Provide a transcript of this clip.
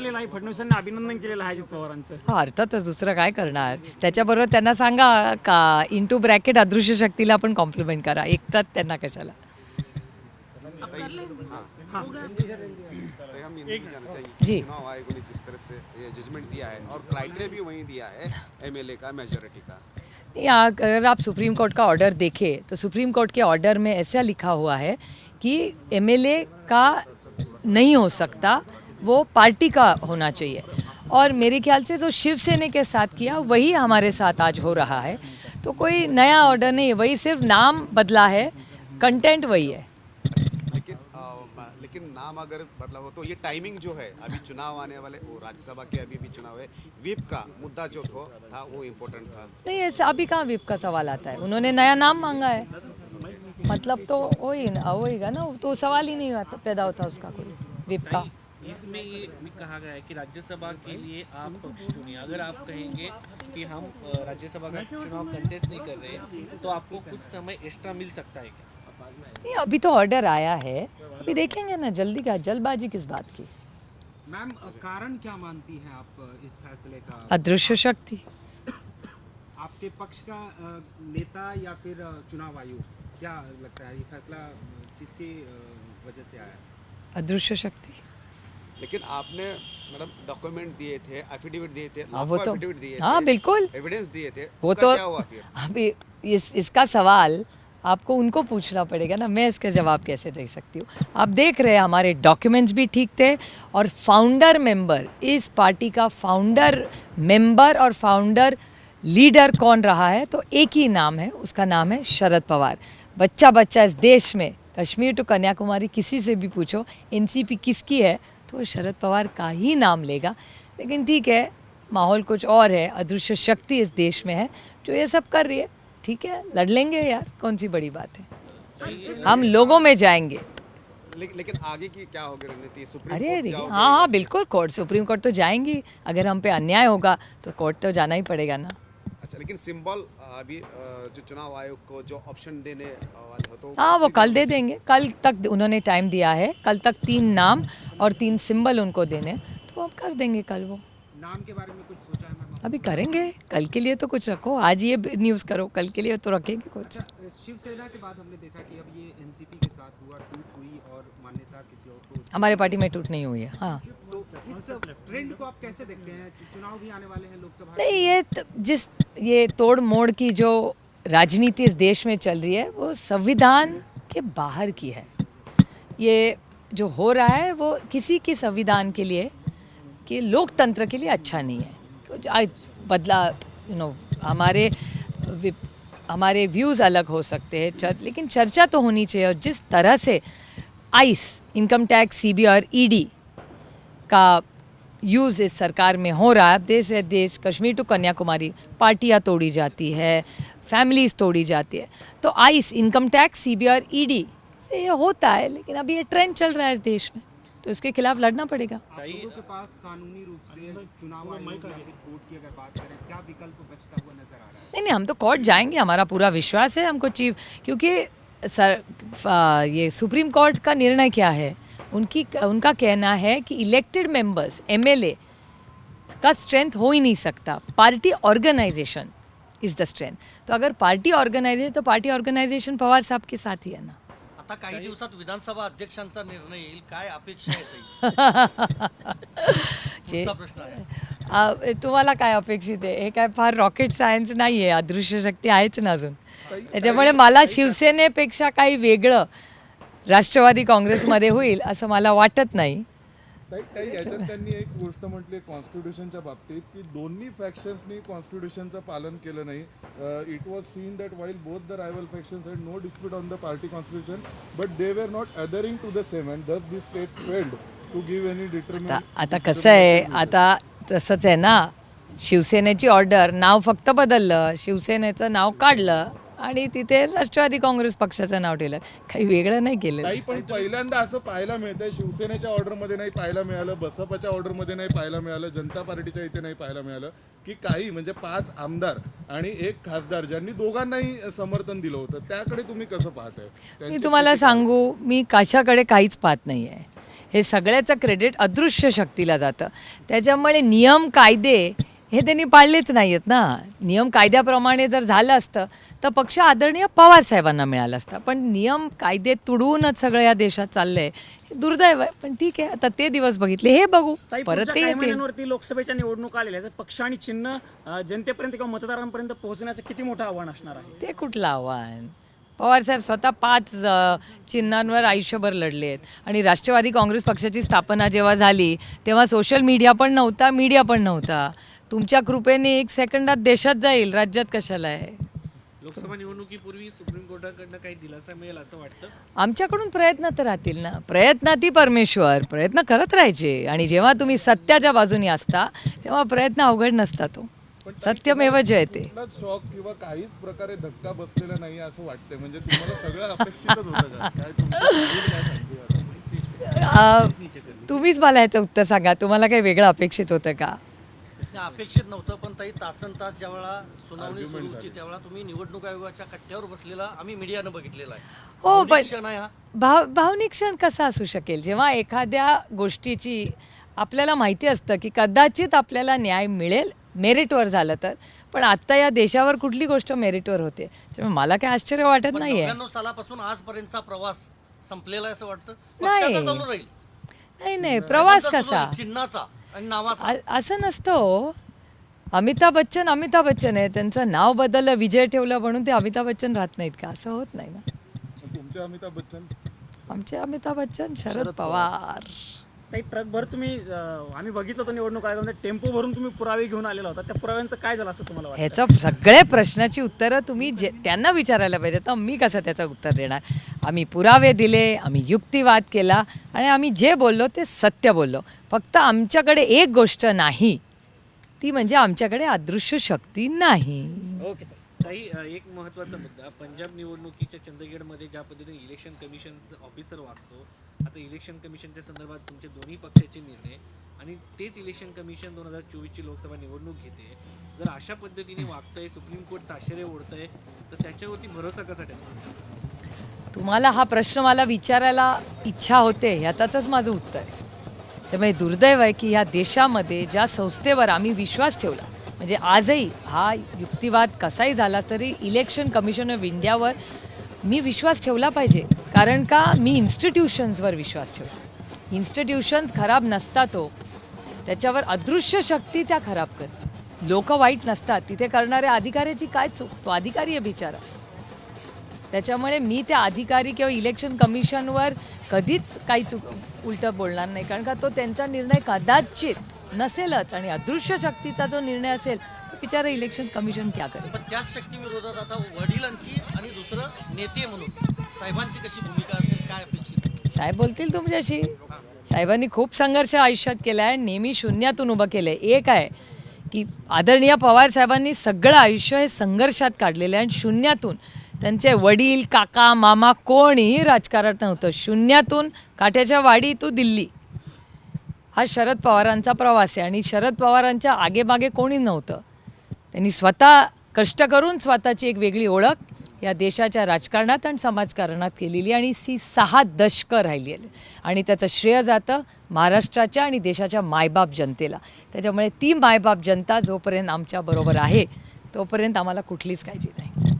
आलेला आहे फडणवीसांनी अभिनंदन केलेलं आहे अजित पवारांचं. हा अर्थातच दुसरं काय करणार? त्याच्याबरोबर त्यांना सांगा का इंटू ब्रॅकेट अदृश्य शक्तीला पण कॉम्प्लिमेंट करा. एकटाच त्यांना कशाला? तो हम ये नहीं जानना चाहिए जी। चुनाव आयोग ने जिस तरह से ये जजमेंट दिया है और क्राइटेरिया भी वही दिया है एमएलए का मेजोरिटी का। या अगर आप सुप्रीम कोर्ट का ऑर्डर देखें तो सुप्रीम कोर्ट के ऑर्डर में ऐसा लिखा हुआ है कि एमएलए का नहीं हो सकता वो पार्टी का होना चाहिए। और मेरे ख्याल से जो शिवसेना के साथ किया वही हमारे साथ आज हो रहा है। तो कोई नया ऑर्डर नहीं वही सिर्फ़ नाम बदला है कंटेंट वही है। लेकिन लेकिन नाम अगर बदला हो तो ये टाइमिंग जो है अभी चुनाव आने वाले वो राज्यसभा के अभी भी चुनाव है विप का मुद्दा जो थो, था वो इम्पोर्टेंट था। नहीं ऐसा अभी कहाँ विप का सवाल आता है? उन्होंने नया नाम मांगा है। मतलब तो वही ना वहीगा ना तो सवाल ही नहीं आता पैदा होता उसका कोई विप का। इसमें ये भी कहा गया है कि राज्यसभा के लिए आप पक्ष चुनिए। अगर आप कहेंगे कि हम राज्यसभा का चुनाव कंटेस्ट नहीं कर रहे तो आपको कुछ समय एक्स्ट्रा मिल सकता है क्या? नहीं अभी तो ऑर्डर आया है। अभी देखेंगे ना जल्दी का जल्दबाजी किस बात की? मैम कारण क्या मानती हैं आप इस फैसले का? अदृश्य शक्ति। आपके पक्ष का नेता या फिर चुनाव आयोग? क्या लगता है ये फैसला किसके वजह से आया? अदृश्य शक्ति। लेकिन आपने मैडम डॉक्यूमेंट दिए थे एफिडेविट दिए थे हाँ वो तो दिए हाँ बिल्कुल। एविडेंस दिए थे वो तो क्या हुआ फिर? अभी इस इसका सवाल आपको उनको पूछना पड़ेगा ना मैं इसका जवाब कैसे दे सकती हूँ? आप देख रहे हैं हमारे डॉक्यूमेंट्स भी ठीक थे और फाउंडर मेंबर इस पार्टी का फाउंडर मेंबर और फाउंडर लीडर कौन रहा है? तो एक ही नाम है उसका नाम है शरद पवार। बच्चा बच्चा इस देश में कश्मीर टू कन्याकुमारी किसी से भी पूछो एनसीपी किसकी है? तो वो शरद पवार का ही नाम लेगा। लेकिन ठीक है माहौल कुछ और है अदृश्य शक्ति इस देश में है जो ये सब कर रही है। ठीक है लड़ लेंगे यार कौन सी बड़ी बात है? हम लोगों में जाएँगे। ले, लेकिन आगे की क्या होगी रणनीति? सुप्रीम अरे अरे हाँ हाँ बिल्कुल कोर्ट सुप्रीम कोर्ट तो जाएँगी। अगर हम पे अन्याय होगा तो कोर्ट तो जाना ही पड़ेगा ना। लेकिन सिंबल अभी जो चुनाव आयोग को जो ऑप्शन देने वाले हो तो हाँ वो कल दे देंगे। कल तक उन्होंने टाइम दिया है। कल तक तीन नाम और तीन सिंबल उनको देने। तो अब कर देंगे कल वो। नाम के बारे में कुछ सोचा है अभी करेंगे। कल के लिए तो कुछ रखो। आज ये न्यूज़ करो। कल के लिए तो रखेंगे कुछ। अच्छा शिवसेना के बाद हमने देखा कि अब ये एनसीपी के साथ हुआ टूट हुई और मान्यता किसी और को हमारे पार्टी में टूट नहीं हुई है। हाँ। तो नहीं ये जिस ये तोड़ मोड़ की जो राजनीति इस देश में चल रही है वो संविधान के बाहर की है। ये जो हो रहा है वो किसी के संविधान के लिए कि लोकतंत्र के लिए अच्छा नहीं है। बदला यू नो हमारे हमारे व्यूज़ अलग हो सकते हैं चर, लेकिन चर्चा तो होनी चाहिए। और जिस तरह से आइस इनकम टैक्स सीबी और ईडी का यूज़ इस सरकार में हो रहा है। अब देश है देश कश्मीर टू कन्याकुमारी पार्टियाँ तोड़ी जाती है फैमिलीज़ तोड़ी जाती है। तो आइस इनकम टैक्स सीबी और ईडी से ये होता है लेकिन अभी ये ट्रेंड चल रहा है इस देश में। तो इसके खिलाफ लड़ना पड़ेगा। के पास कानूनी रूप से चुनाव कोर्ट की अगर बात करें क्या विकल्प बचता हुआ नज़र आ रहा है? नहीं नहीं हम तो कोर्ट जाएँगे हमारा पूरा विश्वास है हमको चीफ क्योंकि सर आ, ये सुप्रीम कोर्ट का निर्णय क्या है? उनकी उनका कहना है कि इलेक्टेड मेंबर्स एमएलए का स्ट्रेंथ हो ही नहीं सकता। Party organisation is the strength तो अगर पार्टी ऑर्गेनाइजेशन तो पार्टी ऑर्गेनाइजेशन पवार साहब के साथ ही है ना। आता काही दिवसात विधानसभा अध्यक्षांचा निर्णय येईल काय अपेक्षा प्रश्न आहे. तुम्हाला काय अपेक्षित आहे? हे काय फार रॉकेट सायन्स नाही आहे अदृश्य शक्ती आहेच ना अजून. त्याच्यामुळे मला शिवसेनेपेक्षा काही वेगळं राष्ट्रवादी काँग्रेसमध्ये होईल असं मला वाटत नाही. ताई ताई याच्यात त्यांनी एक गोष्ट म्हटली कॉन्स्टिट्यूशनच्या बाबतीत की दोन्ही फॅक्शन्सनी कॉन्स्टिट्यूशनचं पालन केलं नाही. It was seen that while both the rival factions had no dispute on the party constitution but they were not adhering to the same and thus this state failed to give any determine आता कसं आहे आता तसंच आहे ना. शिवसेनेची order नाव फक्त बदललं. शिवसेनेचं नाव काढलं. आणि तिथे राष्ट्रवादी काँग्रेस पक्षाचं नाव ठेवलं. काही वेगळं नाही केलं. ताई पण पहिल्यांदा असं पाहायला मिळतंय शिवसेनेच्या ऑर्डरमध्ये नाही पाहायला मिळालं बसपाच्या ऑर्डरमध्ये नाही पाहायला मिळालं जनता पार्टीच्या इथे नाही पाहायला मिळालं की काही म्हणजे पाच आमदार आणि एक खासदार ज्यांनी दोघांनाही समर्थन दिलं होतं त्याकडे तुम्ही कसं पाहताय? मी तुम्हाला? सांगू मी कशाकडे काहीच पाहत नाही आहे हे सगळ्याचं क्रेडिट अदृश्य शक्तीला जातं. त्याच्यामुळे नियम कायदे हे त्यांनी पाळलेच नाही आहेत ना. नियम कायद्याप्रमाणे जर झालं असतं तर पक्ष आदरणीय पवार साहेबांना मिळाला असता. पण नियम कायदे तुडवूनच सगळं या देशात चाललंय. हे दुर्दैव आहे. पण ठीक आहे. आता ते दिवस बघितले. हे बघू. ताई, परत पुढच्या ते काही येतील. महिन्यांवरती लोकसभेच्या निवडणुका आलेल्या आहेत. तर पक्ष आणि चिन्ह अं, जनतेपर्यंत किंवा मतदारांपर्यंत पोहोचण्याचं किती मोठं आव्हान असणार आहे? ते कुठलं आव्हान? पवारसाहेब स्वतः पाच अ, चिन्हांवर आयुष्यभर लढले आहेत. आणि राष्ट्रवादी काँग्रेस पक्षाची स्थापना जेव्हा झाली तेव्हा सोशल मीडिया पण नव्हता मीडिया पण नव्हता. तुमच्या कृपेने एक सेकंदात देशात जाईल. राज्यात कशाला आहे? लोकसभा निवडणुकीपूर्वी सुप्रीम कोर्टाकडनं काही दिलासा मिळेल असं वाटतं? आमच्याकडून प्रयत्न तर राहतील ना. प्रयत्नाती परमेश्वर. प्रयत्न करत राहायचे. आणि जेव्हा तुम्ही सत्याच्या बाजूनी असता तेव्हा प्रयत्न अवघड नसता तो. सत्यमेव जयते. शॉक किंवा काहीच प्रकारे धक्का बसलेला नाही असं वाटतंय. म्हणजे तुम्हाला सगळं अपेक्षितच होतं का? काय तुमचं? तुम्हीच मला याचं उत्तर सांगा. तुम्हाला काही वेगळं अपेक्षित होतं का? अपेक्षित नव्हतं पण ताई तासन तास ज्यावेळा सुनावणी सुरू होती त्यावेळा तुम्ही निवडणूक आयोगाच्या कट्ट्यावर बसलेला आम्ही मीडियानं बघितलेला आहे. हो भावनिक पण क्षण आहे हा. भाव भावनिक क्षण कसा असू शकेल? जेव्हा एखाद्या गोष्टीची आपल्याला माहिती असतं की कदाचित आपल्याला न्याय मिळेल मेरिटवर झालं तर पण आत्ता या देशावर कुठली गोष्ट मेरिटवर होते? त्यामुळे मला काही आश्चर्य वाटत पण नाही नव्याण्णव सालापासून आजपर्यंतचा प्रवास संपलेला आहे असं वाटतं? नाही. पक्षाचा चालू राहील. नाही नाही प्रवास कसा? चिन्हाचा. आणि नावाचा. आ- असं नसतं हो. अमिताभ बच्चन अमिताभ बच्चन आहे. त्यांचं नाव बदललं विजय ठेवलं म्हणून ते अमिताभ बच्चन राहत नाहीत का? असं होत नाही ना. तुमचे अमिताभ बच्चन? आमचे अमिताभ बच्चन शरद पवार. ताई ट्रकभर तुम्ही अं, आम्ही बघितलं होतं निवडणूक आयोगामध्ये टेम्पो भरून तुम्ही पुरावे घेऊन आलेला होता. त्या पुराव्यांचं काय झालं असं तुम्हाला वाटतं? ह्याचं सगळे प्रश्नाची उत्तरं तुम्ही जे त्यांना विचारायला पाहिजे तर मी कसं त्याचं उत्तर देणार? आम्ही पुरावे दिले आम्ही युक्तिवाद केला आणि आम्ही जे बोललो ते सत्य बोललो. फक्त आमच्याकडे एक गोष्ट नाही. ती म्हणजे आमच्याकडे अदृश्य शक्ती नाही. ओके ताई. काही एक महत्त्वाचा मुद्दा. पंजाब निवडणुकीच्या चंदगडमध्ये ज्या पद्धतीने इलेक्शन कमिशनचा ऑफिसर वागतो आता इलेक्शन कमिशनच्या संदर्भात तुमचे दोन्ही पक्षाचे निर्णय आणि तेच इलेक्शन कमिशन दोन हजार चोवीसची लोकसभा निवडणूक घेते. जर अशा पद्धतीने वागतंय सुप्रीम कोर्ट ताशेरे ओढतंय तर त्याच्यावरती भरोसा कसा ठेवतो तुम्हाला हा प्रश्न मला विचारायला इच्छा होते ह्यातच माझं उत्तर आहे. त्यामुळे दुर्दैव आहे की ह्या देशामध्ये ज्या संस्थेवर आम्ही विश्वास ठेवला म्हणजे आजही हा युक्तिवाद कसाही झाला तरी इलेक्शन कमिशन ऑफ इंडियावर मी विश्वास ठेवला पाहिजे. कारण का? मी इन्स्टिट्यूशन्सवर विश्वास ठेवतो. इन्स्टिट्यूशन्स खराब नसतात तो. त्याच्यावर अदृश्य शक्ती त्या खराब करते. लोक वाईट नसतात. तिथे करणाऱ्या अधिकाऱ्याची काय चूक? तो अधिकारी आहे बिचारा. त्याच्यामुळे मी त्या अधिकारी किंवा इलेक्शन कमिशनवर कधीच काही चुक उलटं बोलणार नाही. कारण का? तो त्यांचा निर्णय कदाचित नसेलच आणि अदृश्य शक्तीचा जो निर्णय असेल तो बिचारा इलेक्शन कमिशन क्या करेल? पण त्याच शक्ती विरोधात आता वडिलांची आणि दुसरं नेते म्हणून साहेबांची कशी भूमिका असेल काय अपेक्षित? साहेब बोलतील तुमच्याशी? साहेबांनी खूप संघर्ष आयुष्यात केला आहे नेहमी शून्यातून उभं केलं आहे एक आहे की आदरणीय पवार साहेबांनी सगळं आयुष्य हे संघर्षात काढलेलं आहे आणि शून्यातून त्यांचे वडील काका मामा कोणीही राजकारणात नव्हतं. शून्यातून काठ्याच्या वाडी तू दिल्ली. हा शरद पवारांचा प्रवास आहे. आणि शरद पवारांच्या आगेमागे कोणी नव्हतं. त्यांनी स्वतः कष्ट करून स्वतःची एक वेगळी ओळख या देशाच्या राजकारणात आणि समाजकारणात केलेली आणि सी सहा दशकं राहिली आहे आणि त्याचं श्रेय जातं महाराष्ट्राच्या आणि देशाच्या मायबाप जनतेला. त्याच्यामुळे ती मायबाप जनता जोपर्यंत आमच्याबरोबर आहे तोपर्यंत आम्हाला कुठलीच काळजी नाही.